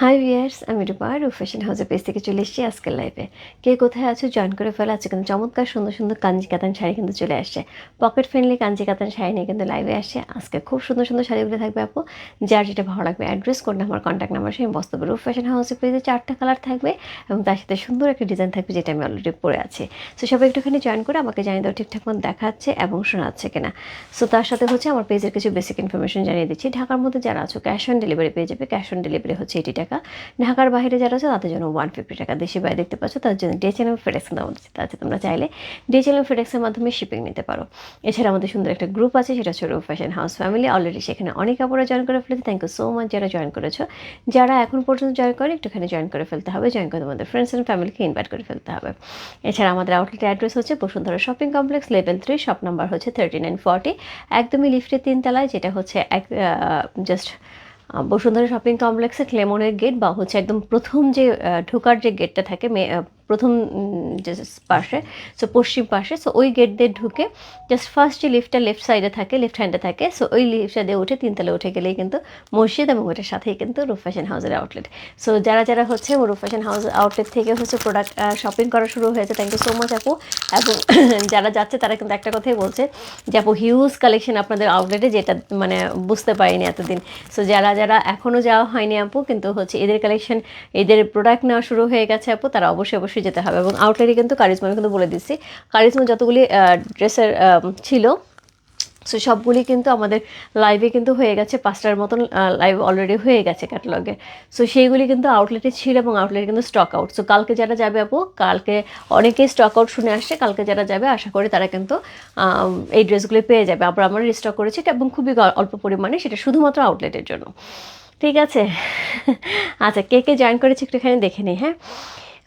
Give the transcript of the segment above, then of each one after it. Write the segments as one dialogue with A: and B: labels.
A: High viewers আমি রূপা রূপ fashion হাউসের পেজ থেকে চলে এসেছি আজকের লাইফে কে কোথায় আছো জয়েন করে ফেলা। আছে কিন্তু চমৎকার, সুন্দর সুন্দর কাঞ্জি কাতান শাড়ি কিন্তু চলে আসছে। পকেট ফ্রেন্ডলি কাঞ্জি কাতান শাড়ি নিয়ে কিন্তু লাইভে আসছে। আজকে খুব সুন্দর সুন্দর শাড়িগুলো থাকবে আপু। যার যেটা ভালো লাগবে অ্যাড্রেস কোড আমার কন্ট্যাক্ট নাম্বার সেই বস্তব রূপ ফ্যাশন হাউসের পেজে চারটা কালার থাকবে এবং তার সাথে সুন্দর একটা ডিজাইন থাকবে যেটা আমি অলরেডি পরে আছি। সো সবাই একটুখানি জয়েন করে আমাকে জানিয়ে দাও ঠিকঠাক মতো দেখাচ্ছে এবং শোনাচ্ছে কিনা। সো তার সাথে হচ্ছে আমার পেজের কিছু বেসিক ইনফরমেশন জানিয়ে দিচ্ছি। ঢাকার মধ্যে যারা আছো ক্যাশ অন ডেলিভারি পেয়ে যাবে ক্যাশ অন ডেলিভারি হচ্ছে এইটি টাকা। ঢাকার বাইরে যারা আছে, তাদের জন্য ওয়ান ফিফটি টাকা। দেশে বাইরে দেখতে পাচ্ছ তার জন্য ডে চ্যানেল ফেডেক্স দেওয়া আছে। তোমরা চাইলে ডে চ্যানেল ফেডেক্সের মাধ্যমে শিপিং নিতে পারো। এছাড়া আমাদের সুন্দর একটা গ্রুপ আছে, সেটা হচ্ছে ফ্যাশন হাউস ফ্যামিলি অলরেডি সেখানে অনেক আপুরা জয়েন করে ফেলেছে। থ্যাংক ইউ সো মাচ যারা জয়েন করেছ। যারা এখন পর্যন্ত জয়েন করে একটুখানি জয়েন করে ফেলতে হবে। জয়েন করে তোমাদের ফ্রেন্ডস অ্যান্ড ফ্যামিলিকে ইনভাইট করে ফেলতে হবে। এছাড়া আমাদের আউটলেট অ্যাড্রেস হচ্ছে Bashundhara shopping complex level three shop number হচ্ছে থার্টি নাইন ফর্টি একদমই লিফটের তিনতলায়, যেটা হচ্ছে এক জাস্ট বসুন্ধরা শপিং কমপ্লেক্সে ক্লেমনের গেট বা হচ্ছে একদম প্রথম যে ঢোকার যে গেটটা থাকে প্রথম যে পাশে সো পশ্চিম পাশে সো ওই গেট দিয়ে ঢুকে জাস্ট ফার্স্ট যে লিফটটা লেফট সাইডে থাকে লেফট হ্যান্ডে থাকে সো ওই লিফটটা দিয়ে উঠে তিনতলে উঠে গেলেই কিন্তু মসজিদ এবং ওইটার সাথেই কিন্তু রূপ ফ্যাশন হাউসের আউটলেট সো যারা যারা হচ্ছে রূপ ফ্যাশন হাউস আউটলেট থেকে হচ্ছে প্রোডাক্ট শপিং করা শুরু হয়েছে থ্যাংক ইউ সো মাচ আপু। এবং যারা যাচ্ছে তারা কিন্তু একটা কথাই বলছে যে আপু হিউজ কালেকশন আপনাদের আউটলেটে যেটা মানে বুঝতে পারিনি এতদিন। সো যারা যারা এখনও যাওয়া হয়নি আপু, কিন্তু হচ্ছে এদের কালেকশন এদের প্রোডাক্ট নেওয়া শুরু হয়ে গেছে আপু, তারা অবশ্যই অবশ্যই যেতে হবে এবং আউটলেটে কিন্তু কারিজমা আমি কিন্তু বলে দিচ্ছি। কারিজমা যতগুলি ড্রেসের ছিল সো সবগুলি কিন্তু আমাদের লাইভে কিন্তু হয়ে গেছে, পাঁচটার মতন লাইভ অলরেডি হয়ে গেছে ক্যাটালগে সো সেইগুলি কিন্তু আউটলেটে ছিল এবং আউটলেটে কিন্তু স্টক আউট সো কালকে যারা যাবে আপু, কালকে অনেকেই স্টক আউট শুনে আসছে, কালকে যারা যাবে, আশা করি তারা কিন্তু এই ড্রেসগুলি পেয়ে যাবে। আবার আমরা রিস্টক করেছি এবং খুবই অল্প পরিমাণে, সেটা শুধুমাত্র আউটলেটের জন্য। ঠিক আছে? আচ্ছা কে কে জয়েন করেছে একটুখানি দেখে নিই হ্যাঁ?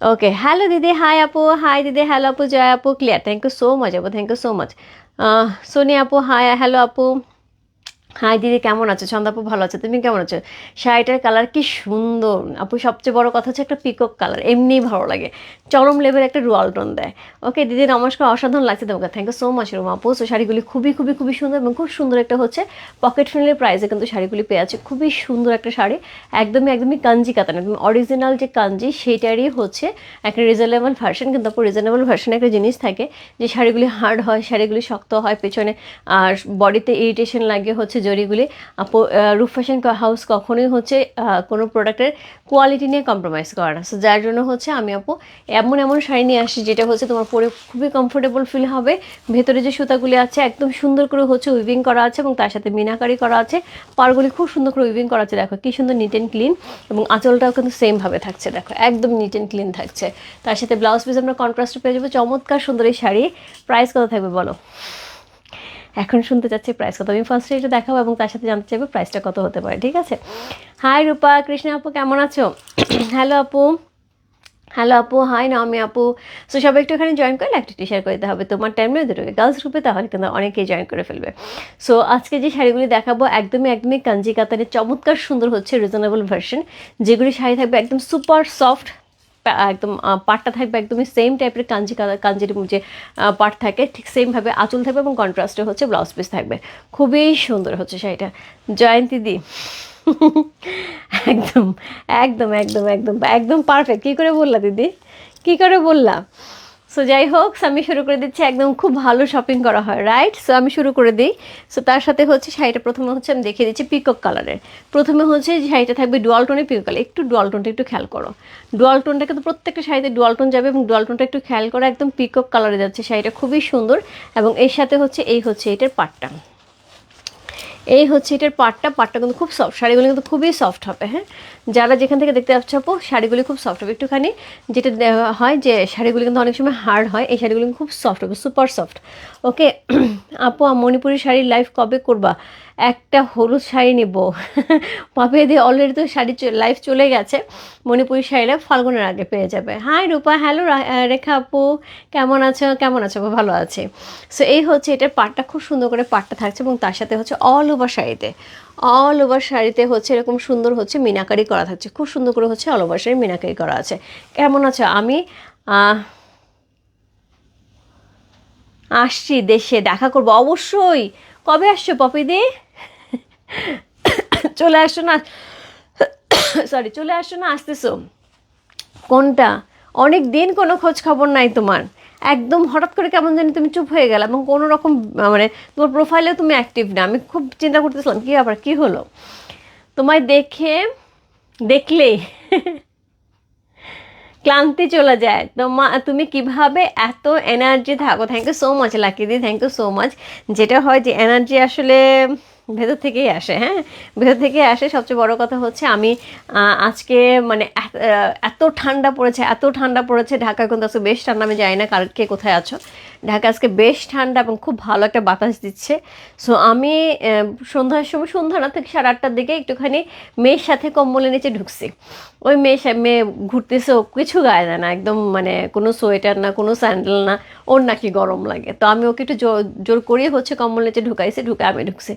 A: ওকে হ্যালো দিদি হাই আপু হাই দিদি হ্যালো আপু জয় আপু clear thank you so much আপু thank you so much Soni আপু হাই হ্যালো আপু হাই দিদি, কেমন আছো? ছন্দাপু ভালো আছে, তুমি কেমন আছো? শাড়িটার কালার কি সুন্দর। আপু সবচেয়ে বড় কথা হচ্ছে একটা পিকক কালার এমনিই ভালো লাগে। চরম লেভেল একটা রুয়াল টোন দেয়। ওকে দিদি, নমস্কার, অসাধারণ লাগছে তোমাকে। থ্যাংক ইউ সো মাচ রুম আপু। সো শাড়িগুলি খুবই খুবই খুবই সুন্দর এবং খুব সুন্দর একটা হচ্ছে পকেট ফ্রেন্ডলি প্রাইসে কিন্তু শাড়িগুলি পেয়ে আছে খুবই সুন্দর একটা শাড়ি, একদমই একদমই কাঞ্জি কাতান একদম অরিজিনাল যে কাঞ্জি সেইটারই হচ্ছে একটা রিজনেবল ভার্সন কিন্তু আপু রিজনেবল ভার্সনে একটা জিনিস থাকে যে শাড়িগুলি হার্ড হয়, শাড়িগুলি শক্ত হয়, পেছনে আর বডিতে ইরিটেশন লাগে হচ্ছে জরিগুলি। রুফ ফ্যাশন হাউস কখনোই হচ্ছে কোনো প্রোডাক্টের কোয়ালিটি নিয়ে কম্প্রোমাইজ করে না। সো যার জন্য হচ্ছে আমি আপু, এমন এমন শাড়ি নিয়ে আসি যেটা হচ্ছে তোমার পরে খুবই কমফোর্টেবল ফিল হবে। ভেতরে যে সুতাগুলি আছে, একদম সুন্দর করে হচ্ছে উইভিং করা আছে এবং তার সাথে মিনাকারি করা আছে। পারগুলি খুব সুন্দর করে উইভিং করা আছে, দেখো কী সুন্দর নিট অ্যান্ড ক্লিন এবং আঁচলটাও কিন্তু সেমভাবে থাকছে, দেখো, একদম নিট অ্যান্ড ক্লিন থাকছে। তার সাথে ব্লাউজ পিস আমরা কন্ট্রাস্ট পেয়ে যাব। চমৎকার সুন্দর এই শাড়ি। প্রাইস কত থাকবে বলো? এখন শুনতে চাচ্ছি প্রাইস কত? আমি ফার্স্টে এটা দেখাবো এবং তার সাথে জানতে চাইব প্রাইসটা কত হতে পারে, ঠিক আছে? হাই রূপা, কৃষ্ণা আপু, কেমন আছো? হ্যালো আপু। হ্যালো আপু হাই আমি আপু। সো সবাই একটু এখানে জয়েন করলে একটা টি শেয়ার করে দিতে হবে। তোমার টাইম নেই, দুটোকে গার্লস গ্রুপে তাহলে কিন্তু অনেকেই জয়েন করে ফেলবে। সো আজকে যে শাড়িগুলি দেখাবো, একদমই একদমই কাঞ্জি কাতানের চমৎকার সুন্দর হচ্ছে রিজনেবল ভার্সন যেগুলি শাড়ি থাকবে একদম সুপার সফট একদম পাটটা থাকবে একদমই সেম টাইপের কাঞ্জি কাঞ্জির যে পাট থাকে, ঠিক সেমভাবে আঁচল থাকবে এবং কন্ট্রাস্টে হচ্ছে ব্লাউজ পিস থাকবে। খুবই সুন্দর হচ্ছে শাড়িটা। জয়ন্তী দি। একদম একদম একদম একদম একদম পারফেক্ট কী করে বললা দিদি? কী করে বললা? সো যাই হোক আমি শুরু করে দিচ্ছি, একদম খুব ভালো শপিং করা হয় রাইট সো আমি শুরু করে দিই। সো তার সাথে হচ্ছে শাড়িটা প্রথমে হচ্ছে আমি দেখিয়ে দিচ্ছি পিকক কালারের প্রথমে হচ্ছে শাড়িটা থাকবে ডুয়াল টোনে পিকক কালার একটু ডুয়াল টোনটা একটু খেয়াল করো। ডুয়াল টোনটা কিন্তু প্রত্যেকটা শাড়িতে ডুয়াল টোন যাবে এবং ডুয়াল টোনটা একটু খেয়াল করো একদম পিকক কালারে যাচ্ছে। শাড়িটা খুবই সুন্দর এবং এর সাথে হচ্ছে এই হচ্ছে এটার পাটটা। এই হচ্ছে এটার পাটটা পাটটা কিন্তু খুব সফট শাড়িগুলো কিন্তু খুবই সফট হবে হ্যাঁ? যারা যেখান থেকে দেখতে পাচ্ছ আপু, শাড়িগুলি খুব সফট হবে। একটুখানি যেটা হয় যে শাড়িগুলি কিন্তু অনেক সময় হার্ড হয়, এই শাড়িগুলো খুব সফট হবে সুপার সফট ওকে আপু মণিপুরি শাড়ির লাইফ কবে করবা? একটা হলুদ শাড়ি নেব। পাপিয়ে দিয়ে অলরেডি তো শাড়ি লাইফ চলে গেছে। মণিপুরি শাড়িটা ফাল্গুনের আগে পেয়ে যাবে। হাই রূপা হ্যালো রেখা আপু, কেমন আছো? কেমন আছো ভালো আছে। সো এই হচ্ছে এটার পাটটা, খুব সুন্দর করে পাটটা থাকছে এবং তার সাথে হচ্ছে অল ওভার শাড়িতে। অল ওভার শাড়িতে হচ্ছে এরকম সুন্দর হচ্ছে মিনাকারি করা থাকছে। খুব সুন্দর করে হচ্ছে অল ওভার শাড়ি মিনাকারি করা আছে। কেমন আছে? আমি আসছি দেশে, দেখা করব। অবশ্যই। কবে আসছো পপিদি চলে আসছো না। সরি চলে আসছো না, আসতেছো। কোনটা? অনেক দিন কোনো খোঁজ খবর নাই তোমার। একদম হঠাৎ করে কেমন জানি তুমি চুপ হয়ে গেলে এবং কোনো রকম মানে তোমার প্রোফাইলেও তুমি অ্যাক্টিভ না। আমি খুব চিন্তা করতেছিলাম, কী আবার কী হলো? তোমায় দেখে দেখলেই ক্লান্তি চলে যায়। তোমা, তুমি কীভাবে এত এনার্জি থাকো? থ্যাংক ইউ সো মাচ লাকিদি থ্যাংক ইউ সো মাচ যেটা হয় যে এনার্জি আসলে ভেতর থেকেই আসে হ্যাঁ? ভেতর থেকে আসে। সবচেয়ে বড় কথা হচ্ছে আমি আজকে মানে এত- ঠান্ডা পড়েছে, এত ঠান্ডা পড়েছে ঢাকা কিন্তু বেশ ঠান্ডা, আমি যাই না কালকে কোথায় আছো। ঢাকা আজকে বেশ ঠান্ডা এবং খুব ভালো একটা বাতাস দিচ্ছে। সো আমি সন্ধ্যার সময়, সন্ধ্যা না থেকে সাড়ে আটটার দিকে একটুখানি মেয়ের সাথে কম্বলের নিচে ঢুকছি। ওই মেয়ে মেয়ে ঘুরতেছে, ও কিছু গায়ে দেয় না, একদম মানে কোনো সোয়েটার না, কোনো স্যান্ডেল না, ওর নাকি গরম লাগে। তো আমি ওকে একটু জোর জোর করিয়ে হচ্ছে কম্বল নিচে ঢুকাইছি, ঢুকে আমি ঢুকছি।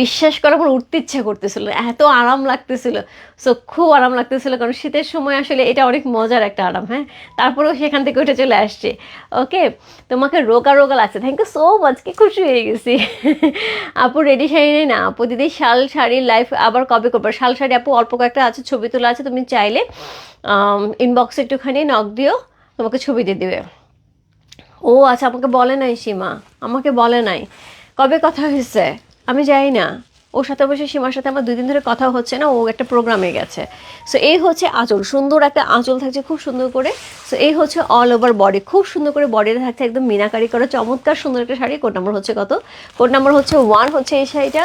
A: বিশ্বাস করে, আমার উঠতে ইচ্ছা করতেছিল, এত আরাম লাগতেছিল। সো খুব আরাম লাগতেছিল, কারণ শীতের সময় আসলে এটা অনেক মজার একটা আরাম হ্যাঁ? তারপরেও সেখান থেকে উঠে চলে আসছে। ওকে তোমাকে রোগা রোগা লাগছে থ্যাংক ইউ সো মাচ কি খুশি হয়ে গেছি। আপু রেডি শাড়ি নেই না? আপু দিদি শাল শাড়ির লাইফ আবার কবে করব। শাল শাড়ি আপু অল্প কয়েকটা আছে, ছবি তোলা আছে, তুমি চাইলে ইনবক্সে একটুখানি নখ দিও, তোমাকে ছবি দিয়ে দেবে। ও আচ্ছা আমাকে বলে নাই সীমা। আমাকে বলে নাই। কবে কথা হয়েছে? আমি যাই না। ওর সাথে বসে সীমার সাথে আমার দুই দিন ধরে কথা হচ্ছে না, ও একটা প্রোগ্রামে গেছে। সো এই হচ্ছে আঁচল। সুন্দর একটা আঁচল থাকছে, খুব সুন্দর করে। সো এই হচ্ছে অল ওভার বডি খুব সুন্দর করে বডিতে থাকছে একদম মিনাকারি করা, চমৎকার সুন্দর একটা শাড়ি। কোড নাম্বার হচ্ছে কত? কোড নাম্বার হচ্ছে ওয়ান হচ্ছে এই শাড়িটা।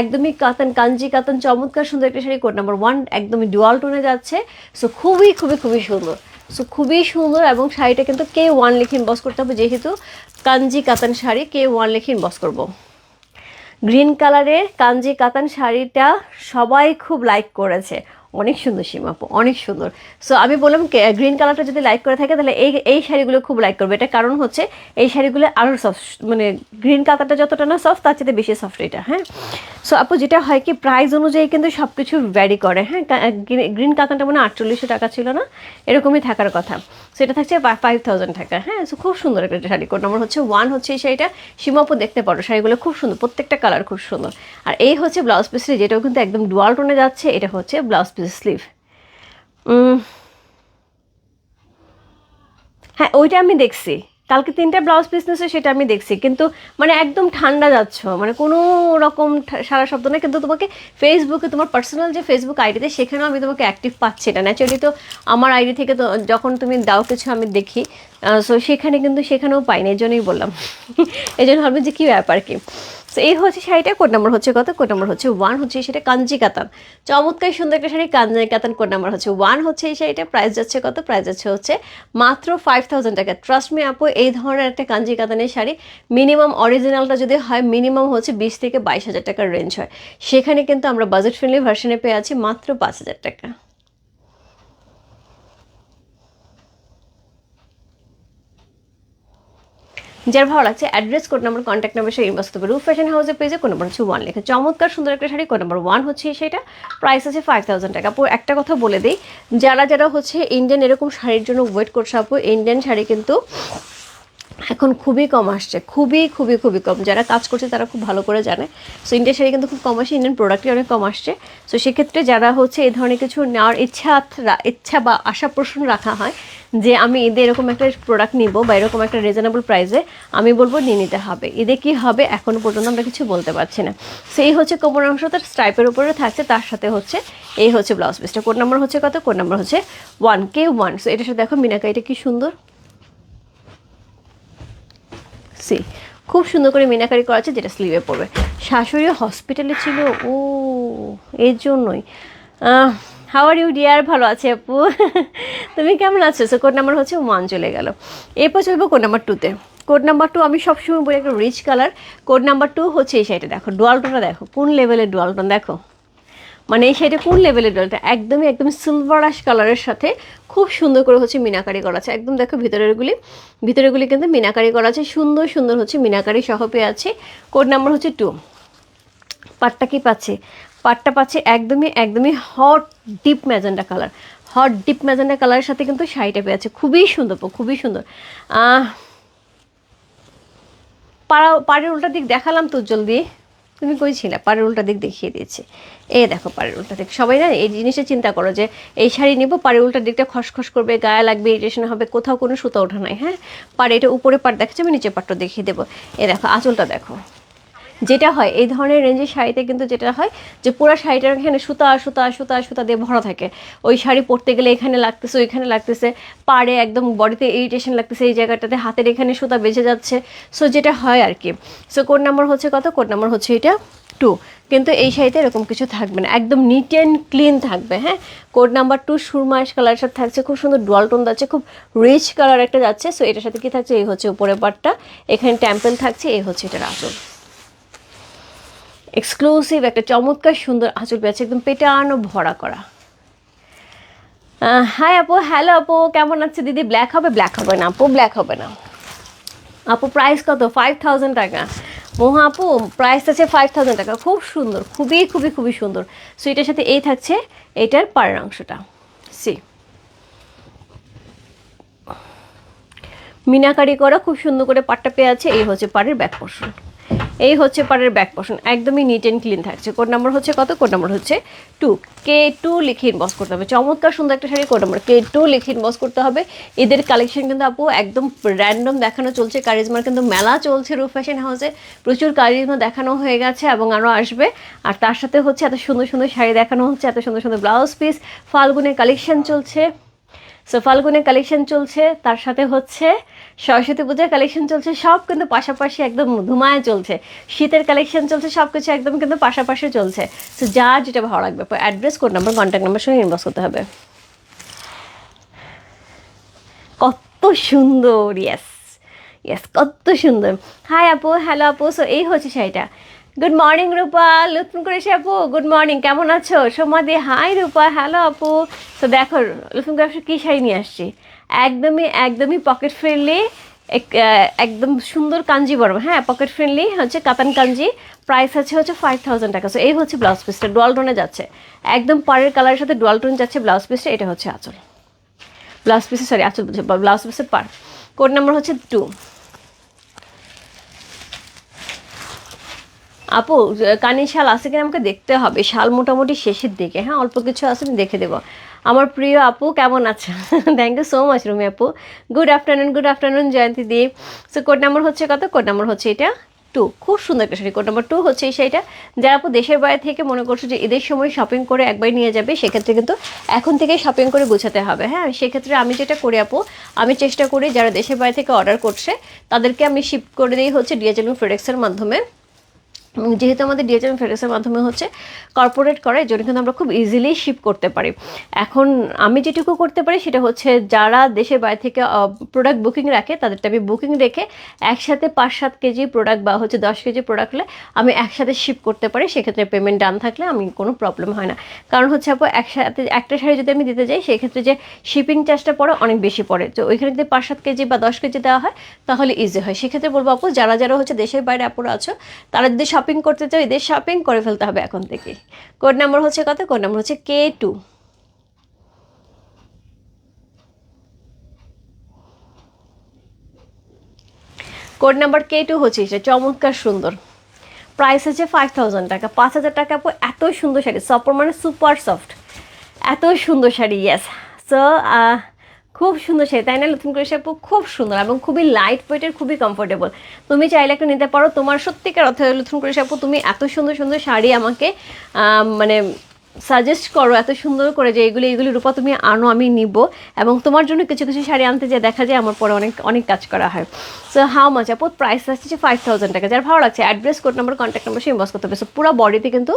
A: একদমই কাতান, কাঞ্জি কাতান, চমৎকার সুন্দর একটা শাড়ি। কোড নাম্বার ওয়ান একদমই ডুয়াল টোনে যাচ্ছে। সো খুবই খুবই খুবই সুন্দর। সো খুবই সুন্দর এবং শাড়িটা কিন্তু কে ওয়ান লিখে ইনবক্স করতে হবে, যেহেতু কাঞ্জি কাতান শাড়ি কে ওয়ান লিখে ইনবক্স করব। গ্রিন কালারের কাঞ্জি কাতান শাড়িটা সবাই খুব লাইক করেছে। অনেক সুন্দর সীমাপু অনেক সুন্দর। সো আমি বললাম গ্রিন কালারটা যদি লাইক করে থাকে, তাহলে এই এই শাড়িগুলো খুব লাইক করবে। এটা কারণ হচ্ছে, এই শাড়িগুলো আরও সফট মানে গ্রিন কালারটা যতটা না সফট তার চেয়ে বেশি সফট এটা হ্যাঁ? সো আপু, যেটা হয় কি প্রাইস অনুযায়ী কিন্তু সব কিছু ভ্যারি করে হ্যাঁ? গ্রিন কাতানটা মানে আটচল্লিশশো টাকা ছিল না? এরকমই থাকার কথা। সো এটা থাকছে ফাইভ থাউজেন্ড টাকা। হ্যাঁ সো খুব সুন্দর একটা শাড়ি। কোড নম্বর হচ্ছে ওয়ান হচ্ছে এই শাড়িটা। সীমাপু দেখতে পারো, শাড়িগুলো খুব সুন্দর। প্রত্যেকটা কালার খুব সুন্দর। আর এই হচ্ছে ব্লাউজ পিস যেটাও কিন্তু একদম ডুয়াল টোনে যাচ্ছে। এটা হচ্ছে ব্লাউজ পিস স্লিভ হ্যাঁ ওইটা আমি দেখছি। কালকে তিনটা ব্লাউজ পিস নিয়েছে সেটা আমি দেখছি। কিন্তু মানে একদম ঠান্ডা যাচ্ছ। মানে কোনো রকম সারা শব্দ না কিন্তু তোমাকে ফেসবুকে তোমার পার্সোনাল যে ফেসবুক আইডিতে সেখানেও আমি তোমাকে অ্যাক্টিভ পাচ্ছি না ন্যাচুরালি তো আমার আইডি থেকে তো যখন তুমি দাও কিছু আমি দেখি। সো সেখানে কিন্তু সেখানেও পাইনি এই জন্যই বললাম। এই জন্য ভাবলাম যে কী ব্যাপার কি? সো এই হচ্ছে শাড়িটা কোড নাম্বার হচ্ছে কত? কোড নাম্বার হচ্ছে ওয়ান হচ্ছে সেটা কাঞ্জি কাতান চমৎকার সুন্দর একটা শাড়ি কাঞ্জি কাতান কোড নাম্বার হচ্ছে ওয়ান হচ্ছে এই শাড়িটা প্রাইস যাচ্ছে কত? প্রাইস যাচ্ছে হচ্ছে মাত্র ফাইভ থাউজেন্ড টাকা। ট্রাস্ট মি আপু, এই ধরনের একটা কাঞ্জি কাতানের শাড়ি মিনিমাম অরিজিনালটা যদি হয় মিনিমাম হচ্ছে বিশ থেকে বাইশ হাজার টাকার রেঞ্জ হয়। সেখানে কিন্তু আমরা বাজেট ফ্রেন্ডলি ভার্সনে পেয়ে আছি মাত্র পাঁচ হাজার টাকা। যার ভালো লাগছে address code number contact number সেই ইনবক্স করতে ফ্যাশন হাউসের পেজে কোন নাম্বার হচ্ছে ওয়ান লেখা। চমৎকার সুন্দর একটা শাড়ি কোন নম্বর ওয়ান হচ্ছে সেটা। প্রাইস আছে ফাইভ থাউজেন্ড টাকা। আপু একটা কথা বলে দিই, যারা যারা হচ্ছে ইন্ডিয়ান এরকম শাড়ির জন্য ওয়েট করছে আপু ইন্ডিয়ান শাড়ি কিন্তু এখন খুবই কম আসছে, খুবই খুবই খুবই কম। যারা কাজ করছে তারা খুব ভালো করে জানে। সো ইন্ডিয়ান শাড়ি কিন্তু খুব কম আসে ইন্ডিয়ান প্রোডাক্টই অনেক কম আসছে। সো সেক্ষেত্রে যারা হচ্ছে এই ধরনের কিছু নেওয়ার ইচ্ছা ইচ্ছা বা আশা পোষণ রাখা হয়, যে আমি ঈদে এরকম একটা প্রোডাক্ট নিব বা এরকম একটা রিজনেবল প্রাইসে আমি বলব নিয়ে নিতে হবে। ঈদে কি হবে এখনও পর্যন্ত আমরা কিছু বলতে পারছি না। সেই হচ্ছে কোমর অংশ, তার স্ট্রাইপের উপরে থাকছে, তার সাথে হচ্ছে এই হচ্ছে ব্লাউজ পিসটা কোন নাম্বার হচ্ছে কত? কোন নাম্বার হচ্ছে ওয়ান কে ওয়ান সো এটার সাথে দেখো মিনাকাইটা কি সুন্দর? সি খুব সুন্দর করে মিনাকারি করা আছে যেটা স্লিভে পড়বে। শাশুড়ি হসপিটালে ছিল, ও, এর জন্যই। হাওয়ার ইউ ডিয়ার ভালো আছে আপু। তুমি কেমন আছো? সো কোড নাম্বার হচ্ছে ওয়ান চলে গেল। এরপর চলবো কোড নাম্বার টুতে কোড নাম্বার টু আমি সবসময় বলি একটা rich colour code number two হচ্ছে এই সাইডে দেখো ডুয়ালটনটা দেখো, কোন লেভেলের ডুয়ালটন দেখো। মানে এই শাড়িটা কোন লেভেলের ডলটা একদমই একদম সিলভার আশ কালারের সাথে খুব সুন্দর করে হচ্ছে মিনাকারি করা আছে। একদম দেখো ভিতরেরগুলি ভিতরেরগুলি কিন্তু মিনাকারি করা আছে। সুন্দর সুন্দর হচ্ছে মিনাকারি সহ পেয়ে আছে। কোড নাম্বার হচ্ছে টু পাটটা কি পাচ্ছে? পাটটা পাচ্ছে একদমই একদমই hot deep magenta colour hot deep magenta কালারের সাথে কিন্তু শাড়িটা পেয়ে আছে। খুবই সুন্দর খুবই সুন্দর। পাড়া, পাড়ের উল্টা দিক দেখালাম তো জলদি তুমি কইছিলে পাড়ের উল্টা দিক দেখিয়ে দিয়েছে। এ দেখো পাড়ের উল্টা দিক। সবাই না এই জিনিসটা চিন্তা করো যে, এই শাড়ি নিব, পাড়ের উল্টা দিকটা খসখস করবে, গায়ে লাগবে ইরিটেশন হবে, কোথাও কোনো সুতা ওঠা নাই হ্যাঁ? পাড়ে এটা উপরে পাড় দেখাচ্ছে, আমি নিচে পাটটা দেখিয়ে দেবো। এ দেখো, আঁচলটা দেখো। যেটা হয়, এই ধরনের রেঞ্জের শাড়িতে কিন্তু যেটা হয় যে পুরো শাড়িটার এখানে সুতা সুতা সুতা সুতা দিয়ে ভরা থাকে। ওই শাড়ি পরতে গেলে এখানে লাগতেছে, ওইখানে লাগতেছে। পাড়ে একদম বডিতে ইরিটেশন লাগতেছে, এই জায়গাটাতে হাতের এখানে সুতা বেঁচে যাচ্ছে। সো যেটা হয় আর কি। সো কোড নাম্বার হচ্ছে কত? কোড নাম্বার হচ্ছে এটা টু কিন্তু এই শাড়িতে এরকম কিছু থাকবে না। একদম নিট অ্যান্ড ক্লিন থাকবে হ্যাঁ? কোড নাম্বার টু সুরমাস কালার সাথে থাকছে। খুব সুন্দর ডুয়াল টোন যাচ্ছে, খুব রিচ কালার একটা যাচ্ছে। সো এটার সাথে কি থাকছে? এই হচ্ছে উপরের পাটটা এখানে টেম্পেল থাকছে, এই হচ্ছে এটার আঁচল। এক্সক্লুসিভ একটা চমৎকার সুন্দর আঁচল পেয়েছে, একদম পেটানো, ভরা করা। হাই আপু হ্যালো আপু, কেমন আছে দিদি? ব্ল্যাক হবে ব্ল্যাক হবে না আপু ব্ল্যাক হবে না। আপু প্রাইস কত? ফাইভ থাউজেন্ড টাকা। মোহা আপু প্রাইস আছে ফাইভ থাউজেন্ড টাকা। খুব সুন্দর, খুবই খুবই খুবই সুন্দর। সো এটার সাথে এই থাকছে এটার পাড়ের অংশটা। সি মিনাকারি করা, খুব সুন্দর করে পাটটা পেয়ে আছে, এই হচ্ছে পাড়ের ব্যাক পোর্শন এই হচ্ছে পাড়ের ব্যাক পোর্শন একদমই নিট অ্যান্ড ক্লিন থাকছে। কোড নাম্বার হচ্ছে কত? কোড নাম্বার হচ্ছে টু কে টু লিখে ইনবক্স করতে হবে। চমৎকার সুন্দর একটা sari code number K two লিখে ইনবক্স করতে হবে। এদের কালেকশন কিন্তু আপু একদম র্যান্ডম দেখানো চলছে। কারিজমার কিন্তু মেলা চলছে রূপ ফ্যাশন হাউসে প্রচুর কারিজমা দেখানো হয়ে গেছে এবং আরও আসবে। আর তার সাথে হচ্ছে এত সুন্দর সুন্দর শাড়ি দেখানো হচ্ছে, এত সুন্দর সুন্দর ব্লাউজ পিস ফাল্গুনের কালেকশন চলছে। সো ফাল্গুনের কালেকশন চলছে, তার সাথে হচ্ছে সরস্বতী পূজার কালেকশন চলছে, সব কিন্তু পাশাপাশি একদম ধুমায় চলছে। শীতের কালেকশন চলছে, সব কিছু একদম কিন্তু পাশাপাশি চলছে। সো যা যেটা ভালো লাগবে address code number contact number সঙ্গে ইনবক্স করতে হবে। কত সুন্দর ইয়েস ইয়েস কত সুন্দর। হাই আপু হ্যালো আপু সো এই হচ্ছে শাড়িটা। গুড মর্নিং রূপা লুৎফুন করেছি আপু গুড মর্নিং কেমন আছো? সোমাদি হাই রূপা হ্যালো আপু. তো দেখো, লুৎফুন করে কী শাড়ি নিয়ে আসছি? একদমই একদমই পকেট ফ্রেন্ডলি একদম সুন্দর কাঞ্জি বড় হ্যাঁ পকেট ফ্রেন্ডলি হচ্ছে কাতান কাঞ্জি প্রাইস আছে হচ্ছে ফাইভ থাউজেন্ড টাকা। সো এই হচ্ছে ব্লাউজ পিসটা ডোয়াল টোনে যাচ্ছে। একদম পাড়ের কালারের সাথে ডোয়াল টোন যাচ্ছে ব্লাউজ পিসটা এটা হচ্ছে আঁচল। ব্লাউজ পিসে সরি আঁচল ব্লাউজ পিসের পার কোড নাম্বার হচ্ছে টু আপু, কানের শাল আছে কিনা আমাকে দেখতে হবে। শাল মোটামুটি শেষের দিকে। হ্যাঁ অল্প কিছু আছে, আমি দেখে দেবো। আমার প্রিয় আপু, কেমন আছে thank you so much Rumi আপু। Good afternoon good afternoon Jayanti দি। সো কোড নাম্বার হচ্ছে কত? কোড নাম্বার হচ্ছে এটা টু খুব সুন্দর একটা শাড়ি। কোড নাম্বার টু হচ্ছে এই শাড়িটা। যারা আপু দেশের বাইরে থেকে মনে করছ যে ঈদের সময় শপিং করে একবার নিয়ে যাবে, সেক্ষেত্রে কিন্তু এখন থেকেই শপিং করে গুছাতে হবে। হ্যাঁ সেক্ষেত্রে আমি যেটা করি আপু, আমি চেষ্টা করি যারা দেশের বাইরে থেকে অর্ডার করছে, তাদেরকে আমি শিফট করে দিই হচ্ছে ডিএচএল ফ্রেডেক্সের মাধ্যমে। যেহেতু আমাদের ডিএচএম ফেডারেশনের মাধ্যমে হচ্ছে কর্পোরেট করে, এই জন্য কিন্তু আমরা খুব ইজিলি শিপ করতে পারি। এখন আমি যেটুকু করতে পারি সেটা হচ্ছে যারা দেশের বাইরে থেকে প্রোডাক্ট বুকিং রাখে, তাদেরটা আমি বুকিং রেখে একসাথে পাঁচ সাত কেজি প্রোডাক্ট বা হচ্ছে দশ কেজি প্রোডাক্ট হলে আমি একসাথে শিপ করতে পারি। সেক্ষেত্রে পেমেন্ট ডান থাকলে আমি কোনো প্রবলেম হয় না। কারণ হচ্ছে আপু, একসাথে, একটা শাড়ি যদি আমি দিতে যাই, সেক্ষেত্রে যে শিপিং চার্জটা পড়ে অনেক বেশি পড়ে। তো ওইখানে যদি পাঁচ সাত কেজি বা দশ কেজি দেওয়া হয়, তাহলে ইজি হয়। সেক্ষেত্রে বলব আপু, যারা যারা হচ্ছে দেশের বাইরে আপুরা আছো, তারা যদি শপিং করতে চাও, এদের শপিং করে ফেলতে হবে এখন থেকে। কোড নাম্বার হচ্ছে কত? কোড নাম্বার হচ্ছে K two code number K two হচ্ছে এটা চমৎকার সুন্দর। প্রাইস হচ্ছে ফাইভ থাউজেন্ড টাকা। পাঁচ হাজার টাকা এত সুন্দর শাড়ি। সফর মানে সুপার সফট এত সুন্দর শাড়ি ইয়েস সো খুব সুন্দর সে তাই না? নতুন করে আপু খুব সুন্দর এবং খুবই লাইট ওয়েটের খুবই কমফোর্টেবল তুমি চাইলে একটা নিতে পারো। তোমার সত্যিকার অর্থ নতুন করে আপু তুমি এত সুন্দর সুন্দর শাড়ি আমাকে মানে সাজেস্ট করো, এত সুন্দর করে যে এগুলি এগুলি রূপা তুমি আনো, আমি নিব। এবং তোমার জন্য কিছু কিছু শাড়ি আনতে যে দেখা যায় আমার পরে অনেক অনেক কাজ করা হয়। সো হাউ মাচ আপু প্রাইস আসছে ফাইভ থাউজেন্ড টাকা। যার ভালো লাগছে address code number contact number সে ইনবক্স করতে হবে। সো পুরো বডিতে কিন্তু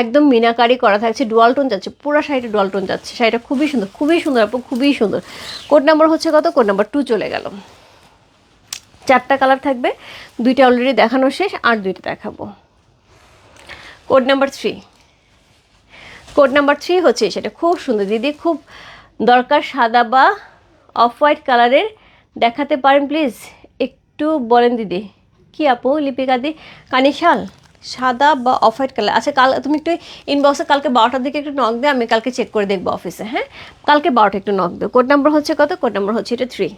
A: একদম মিনাকারি করা থাকছে ডুয়াল টোন যাচ্ছে, পুরো শাড়িটা ডুয়াল টোন যাচ্ছে। শাড়িটা খুবই সুন্দর খুবই সুন্দর আপু, খুবই সুন্দর। কোড নাম্বার হচ্ছে কত? কোড নাম্বার টু চলে গেল। চারটা কালার থাকবে, দুইটা অলরেডি দেখানো শেষ, আর দুইটা দেখাবো। Code number three code number three হচ্ছে সেটা। খুব সুন্দর। দিদি, খুব দরকার সাদা বা অফ হোয়াইট কালারের। দেখাতে পারেন, প্লিজ? একটু বলেন দিদি। কি আপু, লিপিকা দি? কানিশাল? সাদা বা অফ হোয়াইট কালার? আচ্ছা কাল তুমি একটু ইনবক্সে কালকে বারোটার দিকে একটু নক দিয়ে আমি কালকে চেক করে দেখব অফিসে হ্যাঁ? কালকে বারোটা একটু নক দেবো কোড নাম্বার হচ্ছে কত? কোড নাম্বার হচ্ছে এটা থ্রি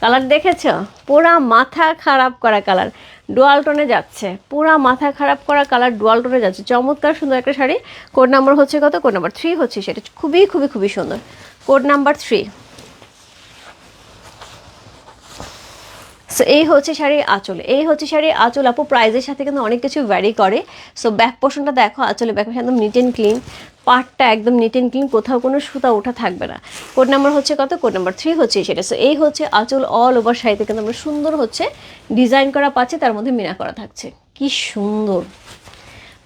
A: কালার দেখেছ? পুরা মাথা খারাপ করা কালার। ডুয়াল টোনে যাচ্ছে। পুরা মাথা খারাপ করা কালার ডুয়াল টোনে যাচ্ছে। চমৎকার সুন্দর একটা শাড়ি। কোড নাম্বার হচ্ছে কত? কোড নাম্বার থ্রি হচ্ছে সেটা। খুবই খুবই খুবই সুন্দর। কোড নাম্বার থ্রি সো এই হচ্ছে শাড়ির আঁচল। এই হচ্ছে শাড়ির আঁচল। আপু প্রাইজের সাথে কিন্তু অনেক কিছু ভ্যারি করে। সো ব্যাক পোর্শনটা দেখো আঁচলে ব্যাক একদম নিট অ্যান্ড ক্লিন পাটটা একদম নিট অ্যান্ড ক্লিন কোথাও কোনো সুতা ওঠা থাকবে না। কোড নাম্বার হচ্ছে কত? কোড নাম্বার থ্রি হচ্ছে সেটা সো এই হচ্ছে আঁচল অল ওভার শাড়িতে কিন্তু আমরা সুন্দর হচ্ছে ডিজাইন করা পাচ্ছে, তার মধ্যে মিনা করা থাকছে। কি সুন্দর।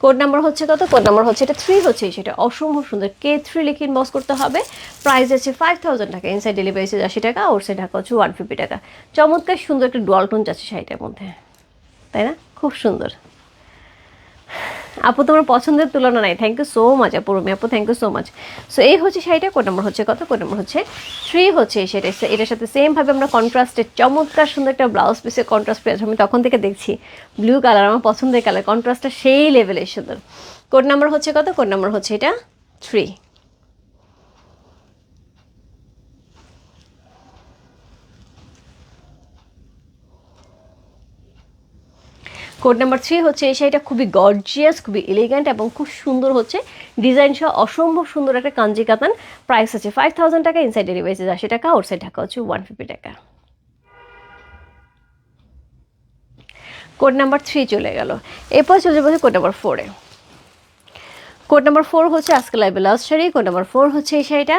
A: কোড নাম্বার হচ্ছে কত? কোড নাম্বার হচ্ছে এটা থ্রি হচ্ছে সেটা অসম্ভব সুন্দর। কে থ্রি লিখে ইনবক্স করতে হবে? প্রাইস আছে ফাইভ থাউজেন্ড টাকা ইনসাইড ডেলিভারি আছে আশি টাকা ওর সাইড ঢাকা হচ্ছে ওয়ান ফিফটি টাকা। চমৎকার সুন্দর একটা ডুয়াল টোন যাচ্ছে শাড়িটার মধ্যে। তাই না? খুব সুন্দর। আপু, তোমার পছন্দের তুলনা নাই। থ্যাংক ইউ সো মাচ আপু, রুমি আপু thank you so much so এই হচ্ছে শাড়িটা, কোড নম্বর হচ্ছে কত? কোড নম্বর হচ্ছে থ্রি হচ্ছে এই এটার সাথে সেমভাবে আমরা কন্ট্রাস্টের চমৎকার সুন্দর একটা ব্লাউজ পিসের কন্ট্রাস্ট পেয়েছি আমি তখন থেকে দেখছি ব্লু কালার আমার পছন্দের কালার কন্ট্রাস্টটা সেই লেভেলের সুন্দর। কোড নাম্বার হচ্ছে কত? কোড নাম্বার হচ্ছে এটা থ্রি কোড নাম্বার থ্রি হচ্ছে এই শাড়িটা খুবই গর্জিয়াস খুবই এলিগেন্ট এবং খুব সুন্দর হচ্ছে। ডিজাইন সহ অসম্ভব সুন্দর একটা কাঞ্জি কাতান। প্রাইস আছে ফাইভ থাউজেন্ড টাকা ইনসাইড ডেলিভারি আশি টাকা ওর সাইড টাকা হচ্ছে ওয়ান ফিফটি টাকা। কোড নাম্বার থ্রি চলে গেল। এরপর চলে যাব কোড নাম্বার ফোরে কোড নাম্বার ফোর হচ্ছে আজকে লাইভে last sari. Code number four হচ্ছে এই শাড়িটা।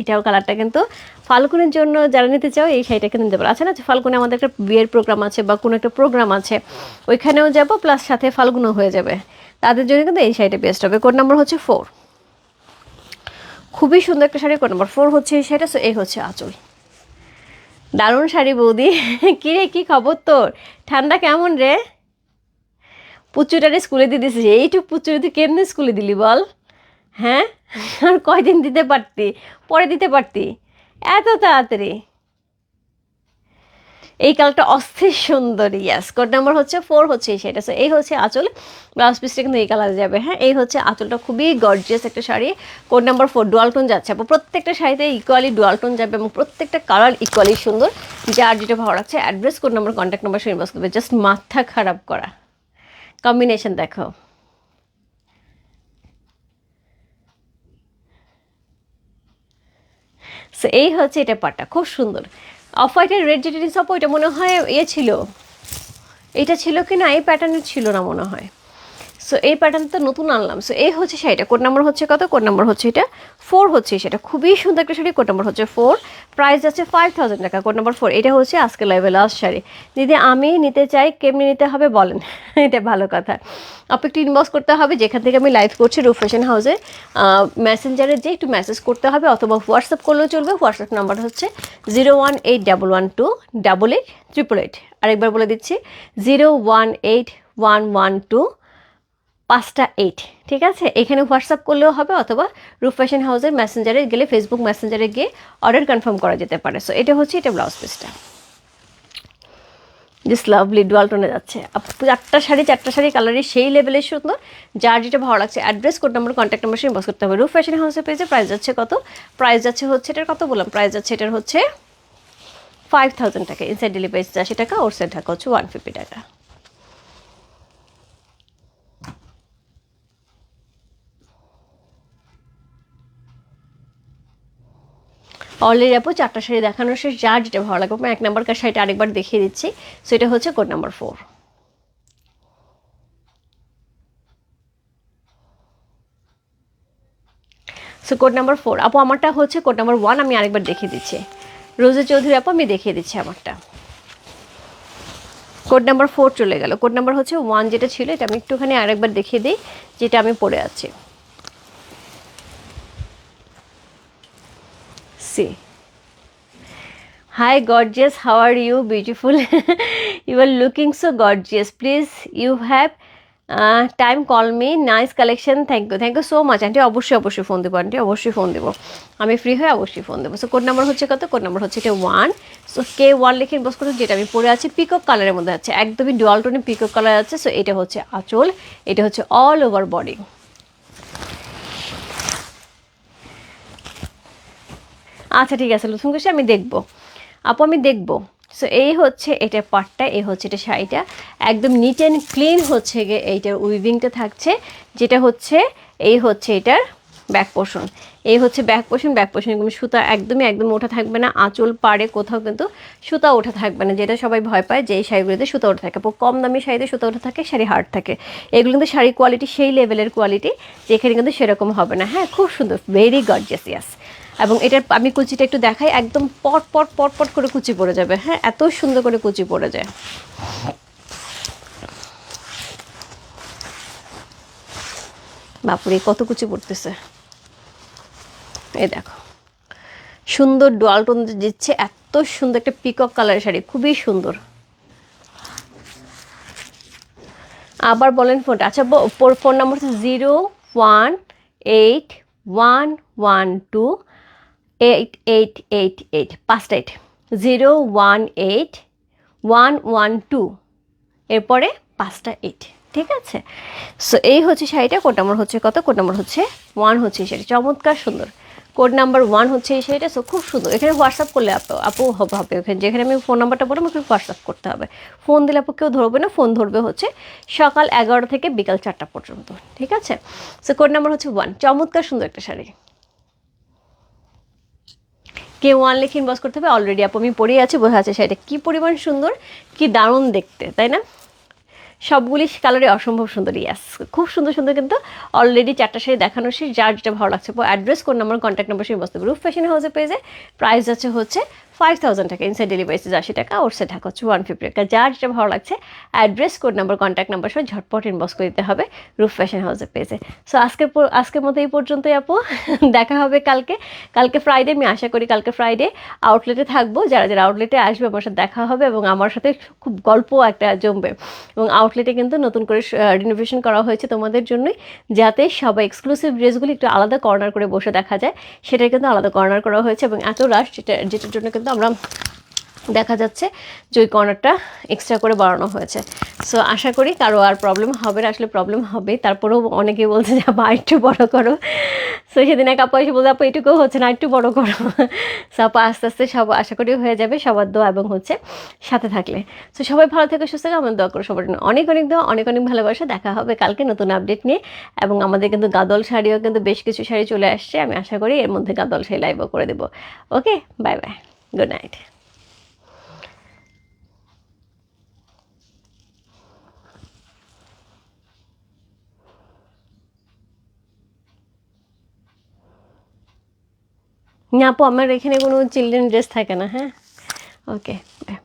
A: এটাও কালারটা কিন্তু ফাল্গুনের জন্য যারা নিতে চাও, এই শাড়িটা কিন্তু নিতে পারো। আছে না যে ফাল্গুনে আমাদের একটা বিয়ের প্রোগ্রাম আছে বা কোনো একটা প্রোগ্রাম আছে, ওইখানেও যাব প্লাস সাথে ফাল্গুনও হয়ে যাবে। তাদের জন্য কিন্তু এই শাড়িটা বেস্ট হবে। কোড নাম্বার হচ্ছে ফোর খুবই সুন্দর একটা শাড়ি কোড নাম্বার ফোর হচ্ছে এই শাড়িটা এই হচ্ছে আঁচল। দারুণ শাড়ি বৌদি। কী রে, কী খবর তোর? ঠান্ডা কেমন রে? পুচুটারে স্কুলে দিয়ে দিছিস। এইটুক পুচুরে তুই কেমনি স্কুলে দিলি বল? হ্যাঁ? আর কয়দিন দিতে পারতি? পরে দিতে পারতি? এত তাড়াতাড়ি? এই কালারটা অস্থির সুন্দর ইয়াস কোড নাম্বার হচ্ছে ফোর হচ্ছে সেটা সো এই হচ্ছে আঁচল ব্লাউজ পিসটা কিন্তু এই কালারে যাবে হ্যাঁ? এই হচ্ছে আঁচলটা খুবই গর্জিয়াস একটা sari. Code number four dual tone যাচ্ছে। আপু প্রত্যেকটা শাড়িতে ইকুয়ালি ডুয়ালটন যাবে এবং প্রত্যেকটা কালার ইকুয়ালি সুন্দর। যার যেটা ভালো লাগছে address code number contact number সে ইনবক্স করবে জাস্ট মাথা খারাপ করা। কম্বিনেশন দেখো। সো এই হচ্ছে এটা পাটটা খুব সুন্দর। অফ হোয়াইটের রেড যেটা সব ওইটা মনে হয় ইয়ে ছিল। এটা ছিল কি না এই প্যাটার্নের ছিল না মনে হয়। সো এই প্যাটার্ন তো নতুন আনলাম। সো এই হচ্ছে শাড়িটা। কোড নাম্বার হচ্ছে কত? কোড নাম্বার হচ্ছে এটা ফোর হচ্ছে সেটা খুবই সুন্দর একটা শাড়ি। কোড নাম্বার হচ্ছে ফোর প্রাইস আছে ফাইভ থাউজেন্ড টাকা। কোড নাম্বার ফোর এটা হচ্ছে আজকে লাইভে লাস্ট শাড়ি। দিদি, আমি নিতে চাই, কেমনি নিতে হবে বলেন? এটা ভালো কথা। আপনি একটু ইনবক্স করতে হবে, যেখান থেকে আমি লাইভ করছি রূপ ফ্যাশন হাউসে মেসেঞ্জারে যে একটু মেসেজ করতে হবে, অথবা হোয়াটসঅ্যাপ করলেও চলবে। হোয়াটসঅ্যাপ নাম্বার হচ্ছে zero one eight double one two double eight triple eight আরেকবার বলে দিচ্ছি zero one eight one one two পাঁচটা এইট ঠিক আছে? এখানে হোয়াটসঅ্যাপ করলেও হবে অথবা রূপ ফ্যাশন হাউসের মেসেঞ্জারে গেলে ফেসবুক মেসেঞ্জারে গিয়ে অর্ডার কনফার্ম করা যেতে পারে। সো এটা হচ্ছে এটা ব্লাউজ পিসটা জাস্ট লাভলি ডুয়াল টোনে যাচ্ছে। চারটা শাড়ি চারটা শাড়ি কালারের সেই লেভেলের সুন্দর। যার যেটা ভালো লাগছে address code number contact number সে বস করতে হবে। রূপ ফ্যাশন হাউসের পেজে প্রাইস যাচ্ছে কত? প্রাইস যাচ্ছে হচ্ছে, এটার কত বললাম? প্রাইস যাচ্ছে, এটার হচ্ছে ফাইভ থাউজেন্ড টাকা। ইনসাইড ডেলিভারি আশি টাকা ওর সাইড টাকা হচ্ছে ওয়ান ফিফটি টাকা। অলরেডি আপু চারটা শাড়ি দেখানোর শেষ, যার যেটা ভালো লাগবে আমি এক নাম্বার কার শাড়িটা আরেকবার দেখিয়ে দিচ্ছি। সেটা হচ্ছে code number four. So code number four, আপু আমারটা হচ্ছে কোড নাম্বার ওয়ান, আমি আরেকবার দেখিয়ে দিচ্ছি। রোজে চৌধুরী আপু, আমি দেখিয়ে দিচ্ছি আমারটা। কোড নাম্বার ফোর চলে গেল। কোড নাম্বার হচ্ছে ওয়ান যেটা ছিল, এটা আমি একটুখানি আরেকবার দেখিয়ে দিই, যেটা আমি পড়ে আছি। See Hi, gorgeous. How are you? Beautiful. you are looking so gorgeous. Please, you have time call me nice collection thank you thank you so much aunty অবশ্যই অবশ্যই ফোন দেবো আন্টি অবশ্যই ফোন দেবো। আমি ফ্রি হয়ে অবশ্যই phone দেবো। So code number হচ্ছে কত? কোড নাম্বার হচ্ছে এটা ওয়ান সো কে ওয়ান লিখে বস করতে যেটা আমি পরে আছি পিকক কালারের মধ্যে আছে। একদমই ডুয়াল টোনে পিকক কালার আছে। সো এটা হচ্ছে আঁচল। এটা হচ্ছে অল ওভার বডি আচ্ছা ঠিক আছে লুথুন কৃষি আমি দেখব। আপু, আমি দেখব। সো এই হচ্ছে এটা পাটটা, এই হচ্ছে এটা শাড়িটা। একদম নিট অ্যান্ড ক্লিন হচ্ছে গিয়ে এইটার উইভিংটা থাকছে। যেটা হচ্ছে, এই হচ্ছে এটার ব্যাক পোর্শন এই হচ্ছে ব্যাক পোর্শন ব্যাক পোর্শন এরকম সুতা একদমই, একদম ওঠা থাকবে না। আঁচল পাড়ে কোথাও কিন্তু সুতা ওঠা থাকবে না, যেটা সবাই ভয় পায় যে এই শাড়িগুলোতে সুতা ওঠা থাকে। কম দামি শাড়িতে সুতা ওঠা থাকে, শাড়ি হার্ড থাকে। এগুলো কিন্তু শাড়ি কোয়ালিটি সেই লেভেলের কোয়ালিটি যেখানে কিন্তু সেরকম হবে না। হ্যাঁ খুব সুন্দর ভেরি গর্জিয়াস ইয়াস এবং এটার আমি কুচিটা একটু দেখাই, একদম পট পট পট পট করে কুচি পড়ে যাবে। হ্যাঁ এত সুন্দর করে কুচি পড়ে যায়। বাপুরে, কত কুচি পড়তেছে। এই দেখো। সুন্দর ডোয়াল টোন দিচ্ছে, এত সুন্দর একটা পিকক কালারের শাড়ি, খুবই সুন্দর। আবার বলেন ফোনটা। আচ্ছা ফোন নাম্বার হচ্ছে zero one eight one one two eight eight eight eight পাঁচটা eight zero one eight one one two এরপরে পাঁচটা এইট ঠিক আছে? সো এই হচ্ছে শাড়িটা কোড নাম্বার হচ্ছে কত? কোড নাম্বার হচ্ছে ওয়ান হচ্ছে এই শাড়ি চমৎকার, সুন্দর। কোড নাম্বার ওয়ান হচ্ছে এই শাড়িটা সো খুব সুন্দর। এখানে হোয়াটসঅ্যাপ করলে আপু আপু হবে হবে। ওখানে যেখানে আমি ফোন নাম্বারটা বলব ওখানে হোয়াটসঅ্যাপ করতে হবে। ফোন দিলে আপু কেউ ধরবে না ফোন ধরবে হচ্ছে সকাল এগারোটা থেকে বিকাল চারটা পর্যন্ত, ঠিক আছে? সো কোড নাম্বার হচ্ছে ওয়ান চমৎকার, সুন্দর একটা শাড়ি। কে ওয়ান লিখে ইনবক্স করতে হবে? অলরেডি আপু, আমি পরেই আছি, বোঝা আছে শাড়িটা কী পরিমাণ সুন্দর, কি দারুণ দেখতে, তাই না? সবগুলি কালারে অসম্ভব সুন্দর ইয়াস খুব সুন্দর সুন্দর কিন্তু অলরেডি চারটা শাড়ি দেখানো শেষ, যার যেটা ভালো লাগছে। অ্যাড্রেস কোন নম্বর কন্ট্যাক্ট নম্বর সেই বস্তু রুফ ফ্যাশন হাউসে পেয়ে যায় প্রাইস আছে হচ্ছে ফাইভ থাউজেন্ড টাকা ইনসাইড ডেলিভারি চার্জ আশি টাকা ওর সে ঢাকা হচ্ছে ওয়ান ফিফটি টাকা। যার যেটা ভালো লাগছে address code number contact number সহ ঝটপট ইনবক্স করে দিতে হবে রুফ ফ্যাশন হাউসের পেজে সো আজকের পর- আজকের মতো এই পর্যন্তই আপু। দেখা হবে কালকে। কালকে ফ্রাইডে আমি আশা করি কালকে ফ্রাইডে আউটলেটে থাকব। যারা যারা আউটলেটে আসবে, আমার সাথে দেখা হবে এবং আমার সাথে খুব গল্প একটা জমবে। এবং আউটলেটে কিন্তু নতুন করে রিনোভেশন করা হয়েছে তোমাদের জন্যই। যাতে সবাই এক্সক্লুসিভ ড্রেসগুলি একটু আলাদা কর্নার করে বসে দেখা যায়। সেটা কিন্তু আলাদা কর্নার করা হয়েছে এবং এত রাশ যেটা, যেটার জন্য কিন্তু আমরা দেখা যাচ্ছে যে ওই কর্নারটা এক্সট্রা করে বাড়ানো হয়েছে। সো আশা করি কারও আর প্রবলেম হবে না, আসলে প্রবলেম হবে। তারপরেও অনেকে বলছে যে, আপা একটু বড় করো। সো সেদিন এক আপা এসে বলছে, আপা, এটুকু হচ্ছে না একটু বড় করো। সো আপা, আস্তে আস্তে সব, আশা করি হয়ে যাবে সবার দোয়া এবং হচ্ছে সাথে থাকলে। সো সবাই ভালো থেকে, সুস্থ থাকে আমার দোয়া করো সবার জন্য। অনেক অনেক দোয়া, অনেক অনেক ভালোবাসা। দেখা হবে কালকে নতুন আপডেট নিয়ে এবং আমাদের কিন্তু গাদল শাড়িও কিন্তু বেশ কিছু শাড়ি চলে আসছে। আমি আশা করি এর মধ্যে গাদল শাড়ি লাইভও করে দেবো। Okay bye bye good night না আপু আমার এখানে কোনো চিলড্রেন ড্রেস থাকে না হ্যাঁ ওকে বাই